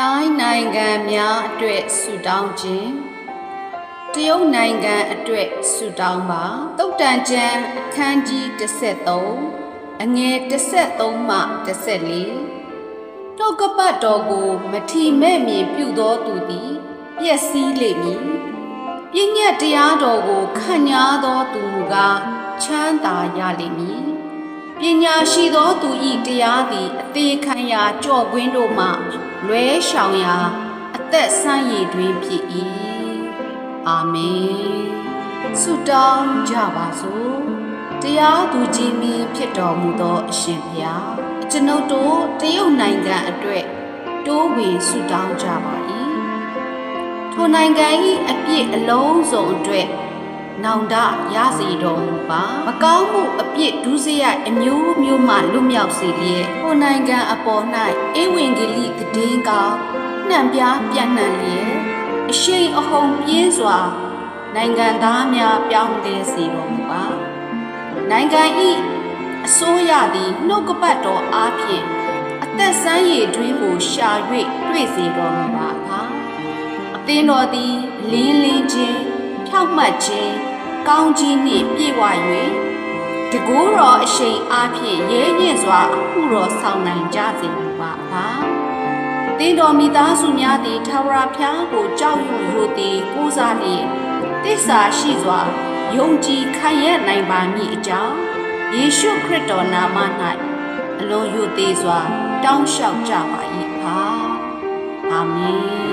တိုင်းနိုင်ငံများအတွက်ဆုတောင်းခြင်းတရုတ်နိုင်ငံအတွက်ဆုတောင်းပါတုတ်တန်ကျမ်းအခန်းကြီး33အငယ်33မှ14တောကပတ်တော်ကိုမထီမဲ့မြင်ပြုသောသူသည်ပျက်စီးလိမ့်မည်ပြည့်ညက်တရားတော်ကိုခံညာသောသူမူကားချမ်းသာရလိမ့်မည် ပညာရှိသောသူ၏တရားသည်အသေးခံရာကြော့ကွင်းတို့မှလွဲရှောင်ရာအသက်ဆန်းရည်တွင်ဖြစ်၏အာမင်ဆုတောင်းကြပါစို့တရားသူကြီးမင်းဖြစ်တော်မူသောအရှင်ဘုရားကျွန်ုပ်တို့တရုတ်နိုင်ငံအတွက်တိုးဝင်ဆုတောင်းကြပါ၏ထိုနိုင်ငံ၏အပြစ်အလုံးစုံအတွက် နောင်တရစေတော်မူပါမကောင်းမှုအပြစ်ဒုစရိုက်အမျိုးမျိုးမှလွတ်မြောက်စေလျက်ထိုနိုင်ငံအပေါ်၌ဧဝံဂေလိသတင်းကောင်းနှံပြားပြန့်နှံ့လျက်အရှိန်အဟုန်ပြင်းစွာ နိုင်ငံသားများပြောင်းလဲစေတော်မူပါနိုင်ငံ၏အစိုးရသည်နှုတ်ကပတ်တော်အားဖြင့်အသက်ဆန်းရည်တွင်ကိုရှာ၍တွေ့စေတော်မူပါပါအသင်းတော်သည်လင်းလင်းချင်းဖြောက်မှတ်ခြင်း ကောင်းကြီးနှင့်ပြည့်ဝ၍တကိုးတော်အရှိန်အားဖြင့်ရဲရင့်စွာအမှုတော်ဆောင်နိုင်ကြစေမူပါပါတင်းတော်မိသားစုများသည်ထာဝရဘုရားကိုကြောက်ရွံ့ရိုသေကိုးစားလျက်တစ္ဆာရှိစွာယုံကြည်ခံရနိုင်ပါမည်အကြောင်းယေရှုခရစ်တော်နာမ၌အလုံးရိုသေစွာ တောင်းလျှောက်ကြပါ၏ပါအာမင်